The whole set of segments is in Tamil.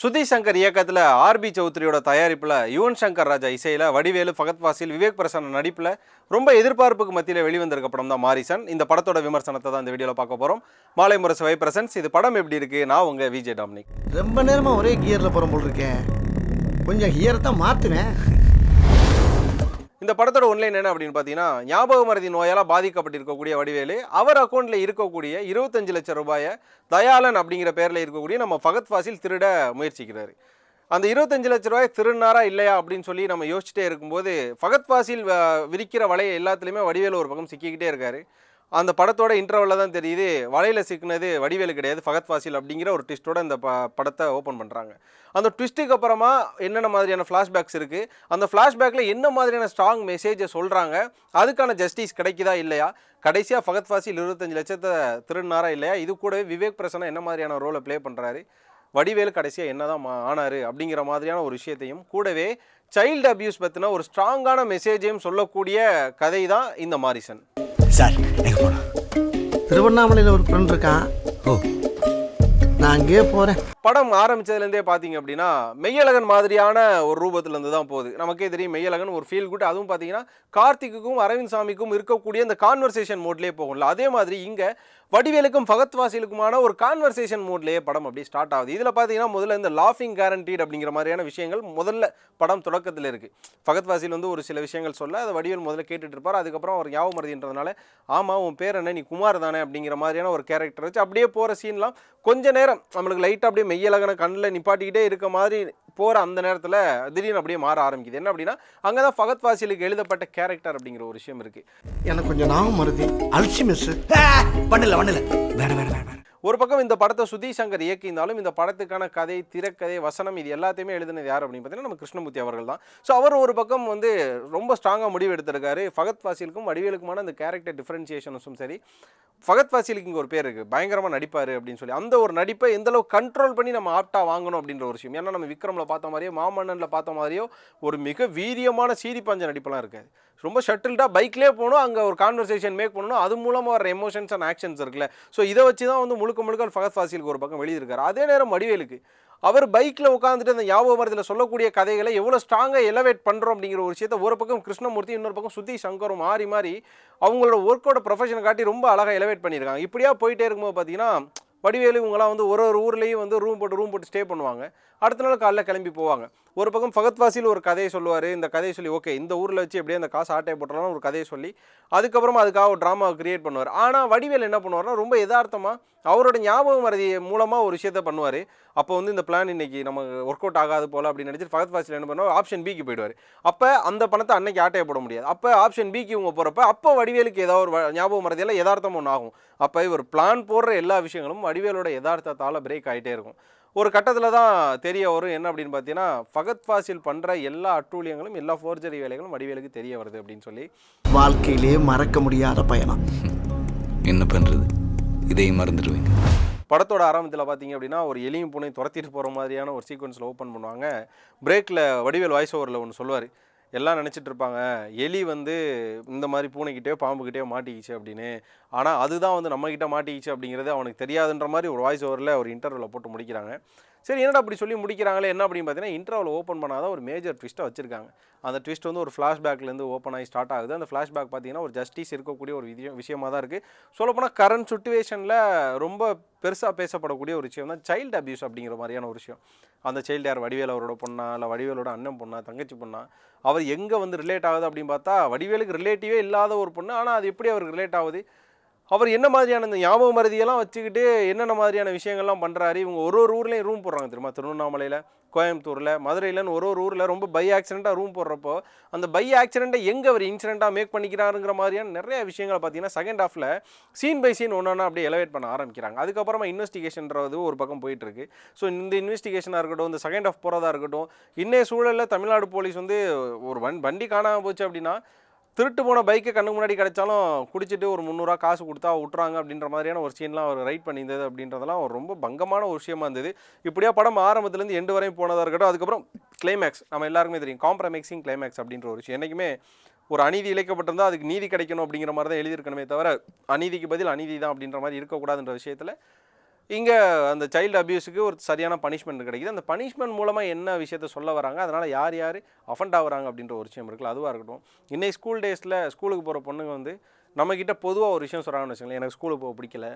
சுதி சங்கர் இயக்கத்தில் ஆர்பி சௌத்ரியோட தயாரிப்பில் யுவன் சங்கர் ராஜா இசையில் வடிவேலு ஃபகத் வாசில் விவேக் பிரசன்ன நடிப்பில் ரொம்ப எதிர்பார்ப்புக்கு மத்தியில் வெளிவந்திருக்க படம் தான் மாரிசன். இந்த படத்தோட விமர்சனத்தை தான் இந்த வீடியோவில் பார்க்க போகிறோம் மாலை முரசு வை பிரசன்ஸ். இது படம் எப்படி இருக்குது நான் உங்கள் விஜய் டாமினிக். ரொம்ப நேரமாக ஒரே கியரில் போகிற போல் இருக்கேன். கொஞ்சம் கியரை தான் மாற்றுவேன் இந்த படத்தோட ஒன்லைன் என்ன அப்படின்னு பார்த்தீங்கன்னா ஞாபக மருதி நோயால் பாதிக்கப்பட்டிருக்கக்கூடிய வடிவேலு அவர் அக்கௌண்ட்டில் இருக்கக்கூடிய இருபத்தஞ்சு லட்சம் ரூபாயை தயாளன் அப்படிங்கிற பேரில் இருக்கக்கூடிய நம்ம ஃபகத் ஃபாசில் திருட முயற்சிக்கிறாரு. அந்த இருபத்தஞ்சு லட்ச ரூபாய் திருநாரா இல்லையா அப்படின்னு சொல்லி நம்ம யோசிச்சுட்டே இருக்கும்போது ஃபகத் ஃபாசில் வ- விரிக்கிற வலையை எல்லாத்துலேயுமே வடிவேலு ஒரு பக்கம் சிக்கிக்கிட்டே இருக்காரு. அந்த படத்தோட இன்டர்வலில் தான் தெரியுது வலையில் சிக்கினது வடிவேலு கிடையாது ஃபகத் ஃபாசில் அப்படிங்கிற ஒரு ட்விஸ்ட்டோட இந்த ப படத்தை ஓப்பன் பண்ணுறாங்க அந்த ட்விஸ்ட்டுக்கு அப்புறமா என்னென்ன மாதிரியான ஃப்ளாஷ்பேக்ஸ் இருக்குது அந்த ஃப்ளாஷ்பேக்கில் என்ன மாதிரியான ஸ்ட்ராங் மெசேஜை சொல்கிறாங்க அதுக்கான ஜஸ்டிஸ் கிடைக்குதா இல்லையா? கடைசியாக ஃபகத் ஃபாசில் இருபத்தஞ்சு லட்சத்தை திருநாரா இல்லையா? இது கூடவே விவேக் பிரசன்னா என்ன மாதிரியான ரோலை ப்ளே பண்ணுறாரு வடிவேலு கடைசியாக என்னதான் தான் ஆனாரு? அப்படிங்கிற மாதிரியான ஒரு விஷயத்தையும் கூடவே சைல்டு அபியூஸ் பற்றின ஒரு ஸ்ட்ராங்கான மெசேஜையும் சொல்லக்கூடிய கதை தான் இந்த மாரிசன். சார் திருவண்ணாமலையில் ஒரு ஃப்ரெண்ட் இருக்கான் ஓ. நான் அங்கேயே போறேன். படம் ஆரம்பிச்சதுலேருந்தே பார்த்தீங்க அப்படின்னா மெய்யழகன் மாதிரியான ஒரு ரூபத்துலேருந்து தான் போகுது. நமக்கே தெரியும் மெய்யழகன் ஒரு ஃபீல் குட் அதுவும் பார்த்தீங்கன்னா கார்த்திக்குக்கும் அரவிந்த் சாமிக்கும் இருக்கக்கூடிய அந்த கான்வர்சேஷன் மோட்லேயே போகும்ல. அதே மாதிரி இங்கே வடிவேலுக்கும் ஃபகத் வாசிலுக்குமான ஒரு கான்வர்சேஷன் மோட்லேயே படம் அப்படியே ஸ்டார்ட் ஆகுது. இதில் பார்த்தீங்கன்னா முதல்ல இந்த லாஃபிங் கேரண்டீட் அப்படிங்கிற மாதிரியான விஷயங்கள் முதல்ல படம் தொடக்கத்தில் இருக்குது ஃபகத் வாசில் வந்து ஒரு சில விஷயங்கள் சொல்ல அதை வடிவேல் முதல்ல கேட்டுட்டு இருப்பார். அதுக்கப்புறம் அவர் ஞாபகம் மருதின்றதுனால ஆமாம் உன் பேர் என்ன? நீ குமார் தானே? அப்படிங்கிற மாதிரியான ஒரு கேரக்டர் வச்சு அப்படியே போகிற சீன்லாம் கொஞ்ச நேரம் நம்மளுக்கு லைட்டாக அப்படியே மெய்யலகன கண்ணில் நிப்பாட்டிக்கிட்டே இருக்க மாதிரி போகிற அந்த நேரத்தில் திடீர்னு அப்படியே மாற ஆரம்பிக்குது. என்ன அப்படின்னா அங்கே தான் ஃபகத் வாசிலுக்கு எழுதப்பட்ட கேரக்டர் அப்படிங்கிற ஒரு விஷயம் இருக்குது எனக்கு கொஞ்சம் ஞாபகம் மருதி அல்சி மிஸ் பண்ணல பண்ணல. வேற வேற வேற. ஒரு பக்கம் இந்த படத்தை சுதீஷ் சங்கர் இயக்கியிருந்தாலும் இந்த படத்துக்கான கதை திரைக்கதை வசனம் இது எல்லாத்தையுமே எழுதினது யார் அப்படின்னு பார்த்தீங்கன்னா நம்ம கிருஷ்ணமூர்த்தி அவர்கள் தான். ஸோ அவர் ஒரு பக்கம் வந்து ரொம்ப ஸ்ட்ராங்காக முடிவு எடுத்திருக்காரு. ஃபகத் வாசிலுக்கும் வடிவேலுக்குமான அந்த கேரக்டர் டிஃப்ரென்சியேஷனும் சரி. ஃபகத் வாசிலுக்கு இங்கே ஒரு பேர் இருக்குது பயங்கரமாக நடிப்பார் அப்படின்னு சொல்லி. அந்த ஒரு நடிப்பை எந்தளவுக்கு கண்ட்ரோல் பண்ணி நம்ம ஆப்டாக வாங்கணும் அப்படின்ற ஒரு விஷயம். ஏன்னா நம்ம விக்ரமில் பார்த்த மாதிரியோ மாமன்னனில் பார்த்த மாதிரியோ ஒரு மிக வீரியமான சீரி பஞ்ச நடிப்பெல்லாம் இருக்காது. ரொம்ப ஷட்டில்டாக பைக்லேயே போகணும் அங்கே ஒரு கான்வர்சேஷன் மேக் பண்ணணும். அது மூலமாக வர எமோஷன்ஸ் அண்ட் ஆக்ஷன்ஸ் இருக்குல்ல. ஸோ இதை வச்சு தான் வந்து முழுக்க முழுக்க ஃபகத் ஃபாசிலுக்கு ஒரு பக்கம் எழுதியிருக்காரு அதே நேரம் வடிவேலுக்கு. அவர் பைக்கில் உட்காந்துட்டு அந்த ஞாபக மரத்தில் சொல்லக்கூடிய கதைகளை எவ்வளோ ஸ்ட்ராங்காக எலவேட் பண்ணுறோம் அப்படிங்கிற ஒரு விஷயத்த ஒரு பக்கம் கிருஷ்ணமூர்த்தி இன்னொரு பக்கம் சுத்தி சங்கரும் மாறி மாறி அவங்களோட ஒர்க்கோட ப்ரொஃபஷனை காட்டி ரொம்ப அழகாக எலவேட் பண்ணியிருக்காங்க. இப்படியா போயிட்டே இருக்கும்போது பார்த்தீங்கன்னா வடிவேலு இவங்களாம் வந்து ஒரு ஒரு ஊர்லேயும் வந்து ரூம் போட்டு ரூம் போட்டு ஸ்டே பண்ணுவாங்க. அடுத்த நாள் காலைல கிளம்பி போவாங்க. ஒரு பக்கம் ஃபகத் வாசில் ஒரு கதையை சொல்லுவார் இந்த கதையை சொல்லி ஓகே இந்த ஊரில் வச்சு எப்படியே அந்த காசு ஆட்டையை போட்டலாம் ஒரு கதையை சொல்லி அதுக்கப்புறமா அதுக்காக ஒரு ட்ராமாவை கிரியேட் பண்ணுவார். ஆனால் வடிவேல் என்ன பண்ணுவார்னா ரொம்ப யதார்த்தமாக அவரோட ஞாபகம் மறதி மூலமாக ஒரு விஷயத்த பண்ணுவார். அப்போ வந்து இந்த பிளான் இன்னைக்கு நம்ம ஒர்க் அவுட் ஆகாது போல் அப்படின்னு நினச்சிட்டு ஃபகத் வாசில் என்ன பண்ணுவார்? ஆப்ஷன் பிக்கு போயிடுவார். அப்போ அந்த பணத்தை அன்னைக்கு ஆட்டையை போட முடியாது. அப்போ ஆப்ஷன் பிக்கு இவங்க போகிறப்ப அப்போ வடிவேலுக்கு ஏதாவது ஒரு வ- ஞாபக மறதியெல்லாம் யதார்த்தம் ஒன்று ஆகும் அப்போ இவர் பிளான் போடுற எல்லா விஷயங்களும் வடிவேலோட யதார்த்தத்தால் பிரேக் ஆகிட்டே இருக்கும். ஒரு கட்டத்தில் தான் தெரிய வரும். என்ன அப்படின்னு பார்த்தீங்கன்னா ஃபகத் ஃபாசில் பண்ணுற எல்லா அட்டூழியங்களும் எல்லா ஃபோர்ஜரி வேலைகளும் வடிவேலுக்கு தெரிய வருது அப்படின்னு சொல்லி. வாழ்க்கையிலே மறக்க முடியாத பயணம். என்ன பண்ணுறது இதையும் மறந்துடுவீங்க. படத்தோட ஆரம்பத்தில் பார்த்தீங்க அப்படின்னா ஒரு எலியும் பூனையும் துரத்திட்டு போகிற மாதிரியான ஒரு சீக்வன்ஸில் ஓப்பன் பண்ணுவாங்க. பிரேக்கில் வடிவேல் வாய்ஸ் ஓவரில் ஒன்று சொல்லுவார். எல்லாம் நினச்சிட்டு இருப்பாங்க எலி வந்து இந்த மாதிரி பூனைக்கிட்டேயோ பாம்புக்கிட்டேயோ மாட்டிக்கிச்சு அப்படின்னு. ஆனால் அதுதான் வந்து நம்மக்கிட்ட மாட்டிக்கிச்சு அப்படிங்கிறது அவனுக்கு தெரியாதுன்ற மாதிரி ஒரு வாய்ஸ் ஓவரில் ஒரு இன்டர்வியூவில் போட்டு முடிக்கிறாங்க. சரி என்னடா அப்படி சொல்லி முடிக்கிறாங்களே என்ன அப்படின்னு பார்த்தீங்கன்னா இன்டர்வல் ஓப்பன் பண்ணாத ஒரு மேஜர் ட்விஸ்ட்டை வச்சிருக்காங்க. அந்த ட்விஸ்ட் வந்து ஒரு ஃப்ளாஷ்பேக்லேருந்து ஓப்பன் ஆகி ஸ்டார்ட் ஆகுது. அந்த ஃப்ளாஷ்பேக் பார்த்தீங்கன்னா ஒரு ஜஸ்டிஸ் இருக்கக்கூடிய ஒரு விஷயம் விஷயமா தான் இருக்குது சொல்லப்போனால் கரண்ட் சுச்சுவேஷனில் ரொம்ப பெருசாக பேசப்படக்கூடிய ஒரு விஷயம் தான் சைல்டு அப்யூஸ் அப்படிங்கிற மாதிரியான ஒரு விஷயம். அந்த சைல்டு யார் வடிவேல் அவரோட பொண்ணா இல்லை வடிவேலோட அண்ணன் பொண்ணா தங்கச்சி பொண்ணா அவர் எங்கே வந்து ரிலேட் ஆகுது அப்படின்னு பார்த்தா வடிவேலுக்கு ரிலேட்டிவே இல்லாத ஒரு பொண்ணு. ஆனால் அது எப்படி அவருக்கு ரிலேட் ஆகுது? அவர் என்ன மாதிரியான இந்த ஞாபக மருதியெல்லாம் வச்சுக்கிட்டு என்னென்ன மாதிரியான விஷயங்கள்லாம் பண்ணுறாரு இவங்க ஒரு ஒரு ஊர்லேயும் ரூம் போடுறாங்க தெரியுமா? திருவண்ணாமலையில். கோயம்புத்தூரில் மதுரையிலன்னு ஒரு ஒரு ஊரில் ரொம்ப பை ஆக்சிடெண்ட்டாக ரூம் போடுறப்போ அந்த பை ஆக்சிடெண்ட்டை எங்கே அவர் இன்சிடெண்ட்டாக மேக் பண்ணிக்கிறாருங்கிற மாதிரியான நிறைய விஷயங்களை பார்த்தீங்கன்னா செகண்ட் ஹாஃபில் சீன் பை சீன் ஒன்று அப்படியே எலவேட் பண்ண ஆரம்பிக்கிறாங்க. அதுக்கப்புறமா இன்வெஸ்டிகேஷன்றது ஒரு பக்கம் போயிட்டுருக்கு. ஸோ இந்த இன்வெஸ்டிகேஷனாக இருக்கட்டும் இந்த செகண்ட் ஆஃப் போகிறதா இருக்கட்டும் இன்னைய சூழலில் தமிழ்நாடு போலீஸ் வந்து ஒரு வன் வண்டி காணாமல் போச்சு அப்படின்னா திருட்டு போன பைக்கை கண்ணு முன்னாடி கிடைச்சாலும் குடிச்சிட்டு ஒரு முந்நூறுரூவா காசு கொடுத்தா விட்றாங்க அப்படின்ற மாதிரியான ஒரு சீன்லாம் அவர் ரைட் பண்ணியிருந்தது அப்படின்றதெல்லாம் ஒரு ரொம்ப பங்கமான ஒரு விஷயமா இருந்தது. இப்படியா படம் ஆரம்பத்துலேருந்து எண்டு வரையும் போனதாக இருக்கட்டும் அதுக்கப்புறம் கிளைமேக்ஸ் நம்ம எல்லாருக்குமே தெரியும் காம்ப்ரமைசிங் கிளைமேக்ஸ் அப்படின்ற ஒரு விஷயம். என்றைக்குமே ஒரு அநீதி இழைக்கப்பட்டிருந்தால் அதுக்கு நீதி கிடைக்கணும் அப்படிங்கிற மாதிரி தான் எழுதியிருக்கணுமே தவிர அநீதிக்கு பதில் அநீதி தான் அப்படின்ற மாதிரி இருக்கக்கூடாதுன்ற விஷயத்தில் இங்கே அந்த சைல்டு அபியூஸுக்கு ஒரு சரியான பனிஷ்மெண்ட் கிடைக்குது. அந்த பனிஷ்மெண்ட் மூலமாக என்ன விஷயத்த சொல்ல வராங்க? அதனால் யார் யார் அஃபண்ட் ஆகுறாங்க அப்படின்ற ஒரு விஷயம் இருக்குல்ல அதுவாக இருக்கட்டும். இன்னைக்கு ஸ்கூல் டேஸில் ஸ்கூலுக்கு போகிற பொண்ணுங்க வந்து நம்மக்கிட்ட பொதுவாக ஒரு விஷயம் சொல்கிறாங்கன்னு வச்சுக்கோங்களேன். எனக்கு ஸ்கூலுக்கு போக பிடிக்கல.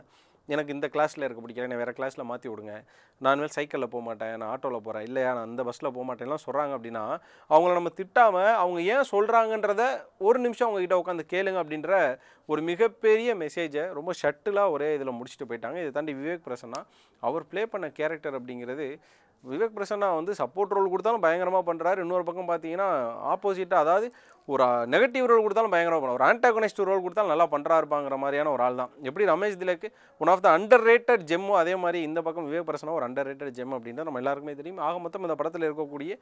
எனக்கு இந்த கிளாஸில் இருக்க பிடிக்கல என்னை வேறு கிளாஸில் மாற்றி விடுங்க. நான் மேல் சைக்கிளில் போக மாட்டேன் நான் ஆட்டோவில் போகிறேன் இல்லையா நான் அந்த பஸ்ஸில் போக மாட்டேன்லாம் சொல்கிறாங்க அப்படின்னா அவங்கள நம்ம திட்டாமல் அவங்க ஏன் சொல்கிறாங்கன்றத ஒரு நிமிஷம் அவங்ககிட்ட உட்காந்து கேளுங்க அப்படின்ற ஒரு மிகப்பெரிய மெசேஜை ரொம்ப ஷட்டிலாக ஒரே இதில் முடிச்சுட்டு போயிட்டாங்க. இதை தாண்டி விவேக் பிரசன்னா அவர் ப்ளே பண்ண கேரக்டர் அப்படிங்கிறது விவேக் பிரசன்னா வந்து சப்போர்ட் ரோல் கொடுத்தாலும் பயங்கரமாக பண்ணுறாரு இன்னொரு பக்கம் பார்த்தீங்கன்னா ஆப்போசிட்டாக அதாவது ஒரு நெகட்டிவ் ரோல் கொடுத்தாலும் பயங்கரமாக பண்ணுவார். ஒரு ஆன்டாகனிஸ்ட் ரோல் கொடுத்தாலும் நல்லா பண்ணுறா இருப்பாங்கிற மாதிரியான ஒரு ஆள் தான் எப்படி Ramesh திலக்கு one of the underrated ஜெம்மோ அதே மாதிரி இந்த பக்கம் விவேக் பிரசன்னா ஒரு அண்டர் ரேட்டட் ஜெம் அப்படின்றது நம்ம எல்லாருக்குமே தெரியும். ஆக மொத்தம் இந்த படத்தில் இருக்கக்கூடிய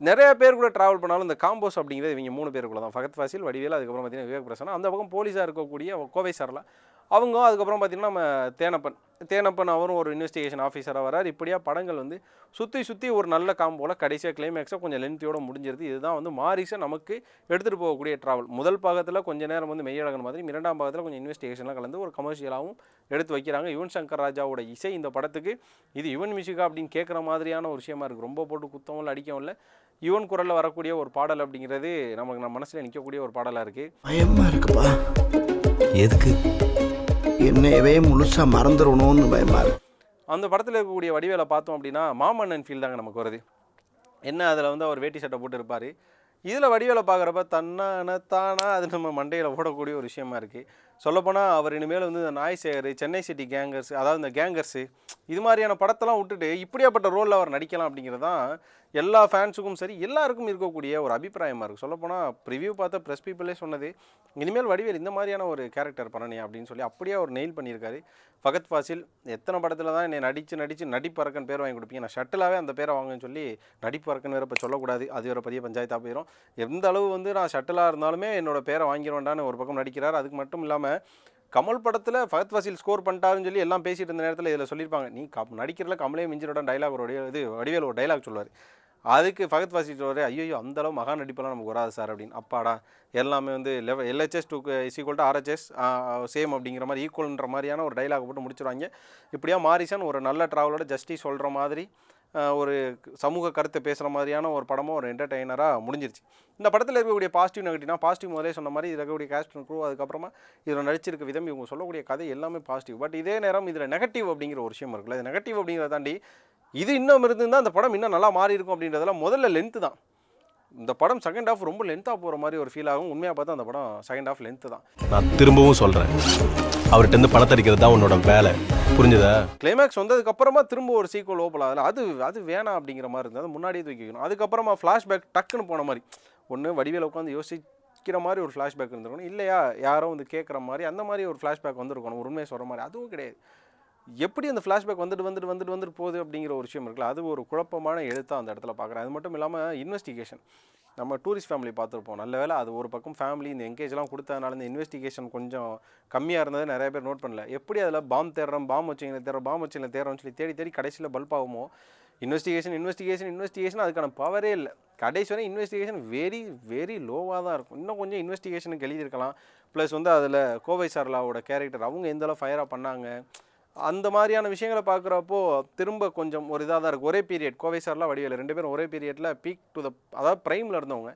நிறைய பேர் கூட ட்ராவல் பண்ணாலும் இந்த காம்போஸ் அப்படிங்கிறது இவங்க மூணு பேருக்குள்ள தான் ஃபகத் ஃபாசில் வடிவேல் அதுக்கப்புறம் பார்த்தீங்கன்னா விவேக் பிரசனா அந்த பக்கம் போலீஸாக இருக்கக்கூடிய கோவை சரலா அவங்க அதுக்கப்புறம் பார்த்தீங்கன்னா நம்ம தேனப்பன். தேனப்பன் அவரும் ஒரு இன்வெஸ்டிகேஷன் ஆஃபீஸராக வரார் இப்படியா படங்கள் வந்து சுற்றி சுற்றி ஒரு நல்ல காம்போவில் கடைசியாக கிளைமேக்ஸாக கொஞ்சம் லென்த்தியோட முடிஞ்சிருது. இதுதான் வந்து மாரிஸை நமக்கு எடுத்துகிட்டு போகக்கூடிய ட்ராவல் முதல் பாகத்தில் கொஞ்சம் நேரம் வந்து மெய்யழகன் மாதிரி இரண்டாம் பாகத்தில் கொஞ்சம் இன்வெஸ்டிகேஷன்லாம் கலந்து ஒரு கமர்ஷியலாகவும் எடுத்து வைக்கிறாங்க. யுவன் சங்கர் ராஜாவோட இசை இந்த படத்துக்கு இது யுவன் மியூசிக்கா அப்படின்னு கேட்குற மாதிரியான ஒரு விஷயமா இருக்குது ரொம்ப போட்டு குத்தவும் இல்லை அடிக்கவும் இல்லை. யுவன் குரலில் வரக்கூடிய ஒரு பாடல் அப்படிங்கிறது நமக்கு நம்ம மனசில் நிற்கக்கூடிய ஒரு பாடலாக இருக்குது இருக்குப்பா. எதுக்கு? என்னையவே முழுசாக மறந்துடணும்னு பயமாக அந்த படத்தில் இருக்கக்கூடிய வடிவேலை பார்த்தோம் அப்படின்னா மாமன்னன் ஃபீல் தாங்க நமக்கு வருது. என்ன அதில் வந்து அவர் வேட்டி சட்டை போட்டு இருப்பார் இதில் வடிவேலை பார்க்குறப்ப தன்னான தானா அது நம்ம மண்டையில் ஓடக்கூடிய ஒரு விஷயமா இருக்குது சொல்லப்போனால் அவர் இனிமேல் வந்து இந்த நாய் சேகர் சென்னை சிட்டி கேங்கர்ஸ் அதாவது இந்த கேங்கர்ஸு இது மாதிரியான படத்தெல்லாம் விட்டுட்டு இப்படியாப்பட்ட ரோலில் அவர் நடிக்கலாம் அப்படிங்கிறது தான் எல்லா ஃபேன்ஸுக்கும் சரி எல்லாருக்கும் இருக்கக்கூடிய ஒரு அபிப்பிராயமாக இருக்குது சொல்லப்போனால் ப்ரிவியூ பார்த்த ப்ரெஸ் பீப்புளே சொன்னது இனிமேல் வடிவேல் இந்த மாதிரியான ஒரு கேரக்டர் பண்ணனே அப்படின்னு சொல்லி அப்படியே அவர் நெயில் பண்ணியிருக்காரு. ஃபகத் ஃபாசில் எத்தனை படத்தில் தான் என்னை நடித்து நடித்து நடிப்பறக்கன் பேர் வாங்கி கொடுப்பீங்க? நான் ஷட்டிலாகவே அந்த பேரை வாங்கன்னு சொல்லி நடிப்பறக்கன் வேறு இப்போ சொல்லக்கூடாது. அது வேறு பெரிய பஞ்சாயத்தாக போயிடும் எந்த அளவு வந்து நான் ஷட்டிலாக இருந்தாலுமே என்னோட பேரை வாங்கிடுவேன்டான்னு ஒரு பக்கம் நடிக்கிறார். அதுக்கு மட்டும் இல்லாமல் கமல் படத்தில் ஃபகத் வாசில் ஸ்கோர் பண்ணிட்டாருன்னு சொல்லி எல்லாம் பேசிட்டு இருந்த நேரத்தில் இதில் சொல்லியிருப்பாங்க. நீ கம் நடிக்கிறதுல கமலே மிஞ்சினோட டைலாக் ஒரு இது வடிவேல் ஒரு டைலாக் சொல்லுவார். அதுக்கு ஃபகத் ஃபாசில் வரே ஐயோ அந்த அளவு மகா நடிப்பெல்லாம் நமக்கு வராது சார் அப்படின்னு. அப்பாடா எல்லாமே வந்து லெவ LHS to is equal to RHS same அப்படிங்கிற மாதிரி ஈக்குவல்ன்ற மாதிரியான ஒரு டைலாக் போட்டு முடிச்சிருவாங்க. இப்படியா மாரிசன் ஒரு நல்ல ட்ராவலோட ஜஸ்டி சொல்கிற மாதிரி ஒரு சமூக கருத்தை பேசுகிற மாதிரியான ஒரு படமும் ஒரு என்டர்டெய்னராக முடிஞ்சிருச்சு. இந்த படத்தில் இருக்கக்கூடிய பாசிட்டிவ் நெகட்டிவ்னா பாசிட்டிவ் முதலே சொன்ன மாதிரி இதில் இருக்கக்கூடிய கேஸ்ட் குரூ அதுக்கப்புறமா இதில் நடிச்சிருக்க விதம் இவங்க சொல்லக்கூடிய கதை எல்லாமே பாசிட்டிவ் பட் இதே நேரம் இதில் நெகட்டிவ் அப்படிங்கிற ஒரு விஷயம் இருக்குல்ல இது நெகட்டிவ் அப்படிங்கிறத தாண்டி இது இன்னும் இருந்திருந்தால் அந்த படம் இன்னும் நல்லா மாறி இருக்கும் அப்படின்றதெல்லாம் முதல்ல லென்த்து தான். இந்த படம் செகண்ட் ஹாஃப் ரொம்ப லென்த்தாக போகிற மாதிரி ஒரு ஃபீல் ஆகும். உண்மையாக பார்த்தா அந்த படம் செகண்ட் ஹாஃப் லென்த்து தான். நான் திரும்பவும் சொல்றேன். அவர்கிட்ட இருந்து பணத்தை அடிக்கிறது தான் உன்னோட வேலை. புரிஞ்சுதா? கிளைமேக்ஸ் வந்ததுக்கப்புறமா திரும்ப ஒரு சீக்வல் ஓப்பன் ஆகல. அது அது வேணாம் அப்படிங்கிற மாதிரி இருந்தது. முன்னாடியே தூக்கி வைக்கணும். அதுக்கப்புறமா ஃப்ளாஷ்பேக் டக்குன்னு போன மாதிரி. ஒன்று வடிவேல உட்காந்து யோசிக்கிற மாதிரி ஒரு ஃப்ளாஷ்பேக் இருந்திருக்கணும். இல்லையா? யாரோ வந்து கேட்குற மாதிரி அந்த மாதிரி ஒரு ஃப்ளாஷ்பேக் வந்திருக்கணும். உண்மையை சொல்கிற மாதிரி. அதுவும் கிடையாது. எப்படி அந்த ஃப்ளாஷ்பேக் வந்துட்டு வந்துட்டு வந்துட்டு வந்துட்டு போகுது அப்படிங்கிற ஒரு விஷயம் இருக்குல்ல? அது ஒரு குழப்பமான எழுத்தாக அந்த இடத்துல பார்க்குறேன். அது மட்டும் இல்லாமல் இன்வெஸ்டிகேஷன் நம்ம டூரிஸ்ட் ஃபேமிலி பார்த்துருப்போம். நல்ல வேலை அது ஒரு பக்கம் ஃபேமிலி இந்த என்கேஜ்லாம் கொடுத்ததுனால இந்த இன்வெஸ்டிகேஷன் கொஞ்சம் கம்மியாக இருந்தது நிறைய பேர் நோட் பண்ணல. எப்படி அதில் பாம் தேடுறோம் பாம் வச்சிங்க தேடுறோம் பாம் வச்சிங்க தேடுறோம்னு சொல்லி தேடி தேடி கடைசியில் பல்ப் ஆகுமோ? இன்வெஸ்டிகேஷன் இன்வெஸ்டிகேஷன் இன்வெஸ்டிகேஷன் அதுக்கான பவரே இல்லை. கடைசி வரை இன்வெஸ்டிகேஷன் வெரி வெரி லோவாக தான் இருக்கும். இன்னும் கொஞ்சம் இன்வெஸ்டிகேஷனுக்கு எழுதியிருக்கலாம். ப்ளஸ் வந்து அதில் கோவை சார்லாவோட கேரக்டர் அவங்க எந்த அளவு ஃபயராக பண்ணாங்க? அந்த மாதிரியான விஷயங்களை பார்க்குறப்போ திரும்ப கொஞ்சம் ஒரு இதாக தான் இருக்குது ஒரே பீரியட் கோவை சார்லாம் வடிவேல். ரெண்டு பேரும் ஒரே பீரியடில் பீக் டு த அதாவது ப்ரைமில் இருந்தவங்க.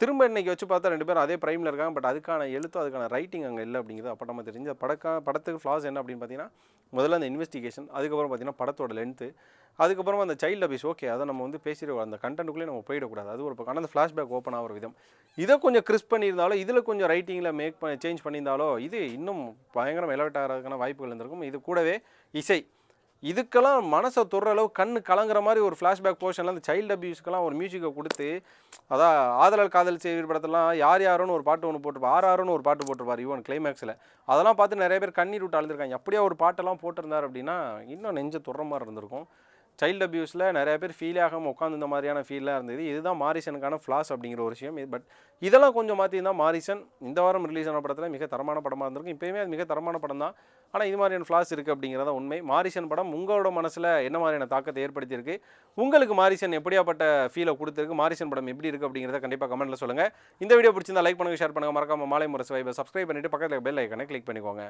திரும்ப இன்னைக்கு வச்சு பார்த்தா ரெண்டு பேரும் அதே ப்ரைமில் இருக்காங்க. பட் அதுக்கான எழுத்து அதுக்கான ரைட்டிங் அங்கே இல்லை அப்படிங்கிறது அப்போ நம்ம தெரிஞ்ச படக்கா படத்துக்கு ஃப்ளாஸ் என்ன அப்படின்னு பார்த்தீங்கன்னா முதல்ல அந்த இன்வெஸ்டிகேஷன் அதுக்கப்புறம் பார்த்தீங்கன்னா படத்தோட லென்த்து அதுக்கப்புறமா அந்த சைல்டு அபிஸ் ஓகே அதை நம்ம வந்து பேசிடுவோம். அந்த கண்டென்ட்டுக்குள்ளே நம்ம போயிடக்கூடாது. அது ஒரு பக்கம். அந்த ஃப்ளாஷ்பேக் ஓப்பன் ஆகிற விதம். இதை கொஞ்சம் கிறிஸ்ப் பண்ணியிருந்தாலோ இதில் கொஞ்சம் ரைட்டிங்கில் மேக் பண்ண சேஞ்ச் பண்ணியிருந்தாலோ இது இன்னும் பயங்கரம் எலவெட் ஆகிறதுக்கான வாய்ப்புகள் இருந்திருக்கும். இது கூடவே இசை. இதுக்கெல்லாம் மனசை தொடுற அளவு கண் கலங்குற மாதிரி ஒரு ஃப்ளாஷ்பேக் போர்ஷனில் அந்த சைல்டு அபியூஸ்க்கெல்லாம் ஒரு மியூசிக்கை கொடுத்து அதான் ஆதலால் காதல் செய்வீர் படத்தெல்லாம் யார் யாரோன்னு ஒரு பாட்டு ஒன்று போட்டிருப்பார் ஆர் ஆரோன்னு ஒரு பாட்டு போட்டிருப்பார் ஈவன் கிளைமேக்ஸில் அதெல்லாம் பார்த்து நிறைய பேர் கண்ணீர் விட்டு அழுதுருக்காங்க. எப்படியா ஒரு பாட்டெல்லாம் போட்டிருந்தார் அப்படின்னா இன்னும் நெஞ்ச தொடுற மாதிரி இருந்திருக்கும். சைல்டு அப்யூஸில் நிறைய பேர் ஃபீல் ஆகாமல் உட்காந்து இந்த மாதிரியான ஃபீலாக இருந்தது. இதுதான் மாரிசனுக்கான ஃப்ளாஸ் அப்படிங்கிற ஒரு விஷயம். பட் இதெல்லாம் கொஞ்சம் மாற்றிருந்தா மாரிசன் இந்த வாரம் ரிலீஸ் ஆன படத்தில் மிக தரமான படமாக இருந்திருக்கும். இப்போயுமே அது மிக தரமான படம் தான். ஆனால் இது மாதிரியான ஃப்ளாஸ் இருக்குது அப்படிங்கிறத உண்மை. மாரிசன் படம் உங்களோட மனசில் என்ன மாதிரியான தாக்கத்தை ஏற்படுத்தியிருக்கு? உங்களுக்கு மாரிசன் எப்படியாப்பட்ட ஃபீலை கொடுத்துருக்கு? மாரிசன் படம் எப்படி இருக்குது அப்படிங்கிறத கண்டிப்பாக கமெண்ட்டில் சொல்லுங்கள் இந்த வீடியோ பிடிச்சிருந்தா லைக் பண்ணுங்கள் ஷேர் பண்ணுங்கள் மறக்காமல் மாலை முரசு வைப்பை சப்ஸ்கிரைப் பண்ணிவிட்டு பக்கத்தில் பெல் ஐக்கனை கிளிக் பண்ணிக்கோங்க.